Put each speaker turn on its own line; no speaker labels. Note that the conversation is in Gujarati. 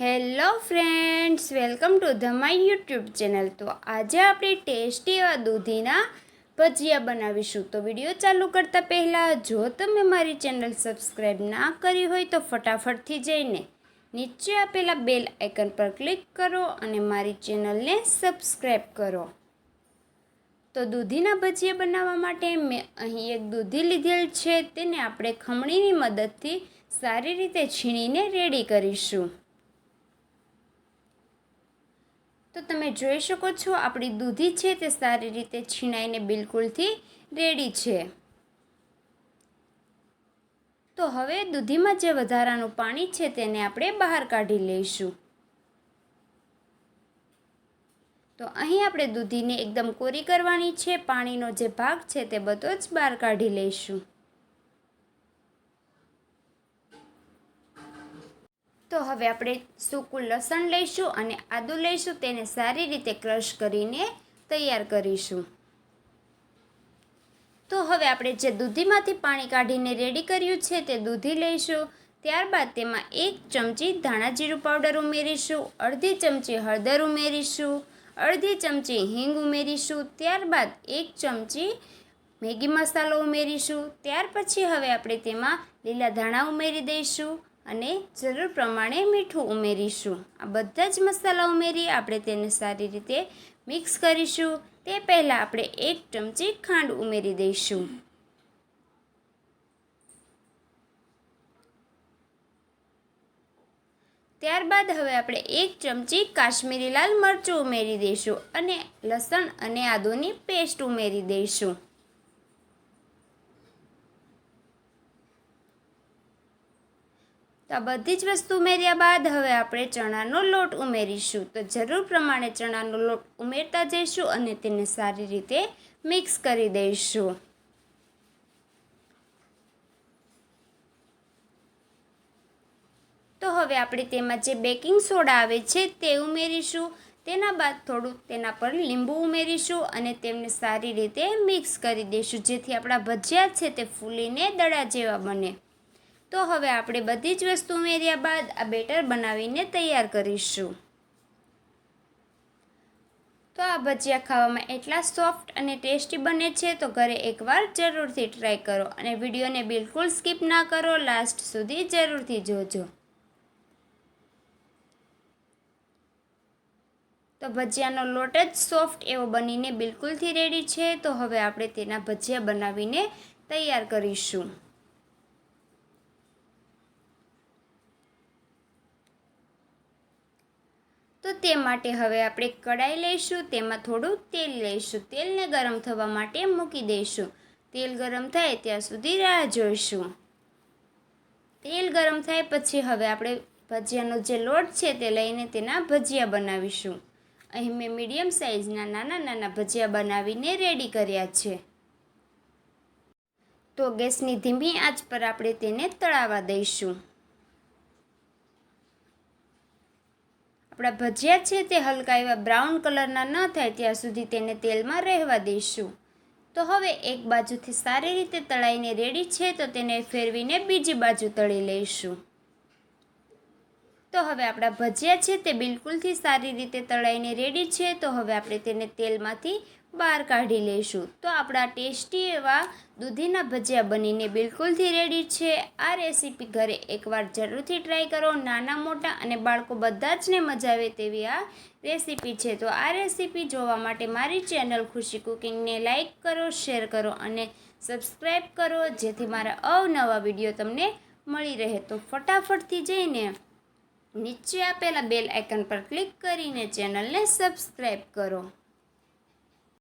Hello friends, welcome to the my YouTube channel. તો આજે આપણે ટેસ્ટી એવા દૂધીના ભજીયા બનાવીશું. તો વીડિયો ચાલુ કરતાં પહેલાં જો તમે મારી ચેનલ સબસ્ક્રાઈબ ના કરી હોય તો ફટાફટથી જઈને નીચે આપેલા બેલ આઇકન પર ક્લિક કરો અને મારી ચેનલને સબસ્ક્રાઈબ કરો. તો દૂધીના ભજીયા બનાવવા માટે મેં અહીં એક દૂધી લીધેલ છે. તેને આપણે ખમણીની મદદથી સારી રીતે છીણીને રેડી કરીશું. તો તમે જોઈ શકો છો, આપણી દૂધી છે તે સારી રીતે છીણાઈને બિલકુલથી રેડી છે. તો હવે દૂધીમાં જે વધારાનું પાણી છે તેને આપણે બહાર કાઢી લઈશું. તો અહીં આપણે દૂધીને એકદમ કોરી કરવાની છે, પાણીનો જે ભાગ છે તે બધો જ બહાર કાઢી લઈશું. તો હવે આપણે સૂકું લસણ લઈશું અને આદુ લઈશું. તેને સારી રીતે ક્રશ કરીને તૈયાર કરીશું. તો હવે આપણે જે દૂધીમાંથી પાણી કાઢીને રેડી કર્યું છે તે દૂધી લઈશું. ત્યારબાદ તેમાં એક ચમચી ધાણા જીરું પાવડર ઉમેરીશું. અડધી ચમચી હળદર ઉમેરીશું. અડધી ચમચી હિંગ ઉમેરીશું. ત્યારબાદ એક ચમચી મેગી મસાલો ઉમેરીશું. ત્યાર પછી હવે આપણે તેમાં લીલા ધાણા ઉમેરી દઈશું. અને જરૂર પ્રમાણે મીઠું ઉમેરીશું. આ બધા જ મસાલા ઉમેરી આપણે તેને સારી રીતે મિક્સ કરીશું. તે પહેલાં આપણે એક ચમચી ખાંડ ઉમેરી દઈશું. ત્યારબાદ હવે આપણે એક ચમચી કાશ્મીરી લાલ મરચું ઉમેરી દઈશું અને લસણ અને આદુની પેસ્ટ ઉમેરી દઈશું. તો આ બધી જ વસ્તુ ઉમેર્યા બાદ હવે આપણે ચણાનો લોટ ઉમેરીશું. તો જરૂર પ્રમાણે ચણાનો લોટ ઉમેરતા જઈશું અને તેને સારી રીતે મિક્સ કરી દઈશું. તો હવે આપણે તેમાં જે બેકિંગ સોડા આવે છે તે ઉમેરીશું. તેના બાદ થોડું તેના પર લીંબુ ઉમેરીશું અને તેમને સારી રીતે મિક્સ કરી દઈશું. જેથી આપણા ભજીયા છે તે ફૂલીને દડા જેવા બને. તો હવે આપણે બધી જ વસ્તુ ઉમેર્યા બાદ આ બેટર બનાવીને તૈયાર કરીશું. તો આ ભજીયા ખાવામાં એટલા સોફ્ટ અને ટેસ્ટી બને છે તો ઘરે એકવાર જરૂરથી ટ્રાય કરો અને વિડીયોને બિલકુલ સ્કીપ ના કરો, લાસ્ટ સુધી જરૂરથી જોજો. તો ભજીયાનો લોટ જ સોફ્ટ એવો બનીને બિલકુલથી રેડી છે તો હવે આપણે તેના ભજીયા બનાવીને તૈયાર કરીશું. તો તે માટે હવે આપણે કડાઈ લઈશું, તેમાં થોડું તેલ લઈશું. તેલને ગરમ થવા માટે મૂકી દઈશું. તેલ ગરમ થાય ત્યાં સુધી રાહ જોઈશું. તેલ ગરમ થાય પછી હવે આપણે ભજીયાનો જે લોટ છે તે લઈને તેના ભજીયા બનાવીશું. અહીં મેં મીડિયમ સાઇઝના નાના નાના ભજીયા બનાવીને રેડી કર્યા છે. તો ગેસની ધીમી આંચ પર આપણે તેને તળાવવા દઈશું. આપણા ભજીયા છે તે હલકા એવા બ્રાઉન કલરના ન થાય ત્યાં સુધી તેને તેલમાં રહેવા દઈશું તો હવે એક બાજુથી સારી રીતે તળાઈને રેડી છે તો તેને ફેરવીને બીજી બાજુ તળી લઈશું. તો હવે આપણા ભજીયા છે તે બિલકુલથી સારી રીતે તળાઈને રેડી છે, તો હવે આપણે તેને તેલમાંથી બહાર કાઢી લઈશું. તો આપણા ટેસ્ટી એવા દૂધીના ભજીયા બનીને બિલકુલથી રેડી છે. આ રેસીપી ઘરે એકવાર જરૂરથી ટ્રાય કરો. નાના, મોટા અને બાળકો બધા જને મજા આવે તેવી આ રેસીપી છે. તો આ રેસીપી જોવા માટે મારી ચેનલ ખુશી કુકિંગને લાઇક કરો શેર કરો અને સબસ્ક્રાઈબ કરો, જેથી મારા અવનવા વીડિયો તમને મળી રહે. તો ફટાફટથી જઈને નીચે આપેલા બેલ આઇકન પર ક્લિક કરીને ચેનલને સબસ્ક્રાઈબ કરો.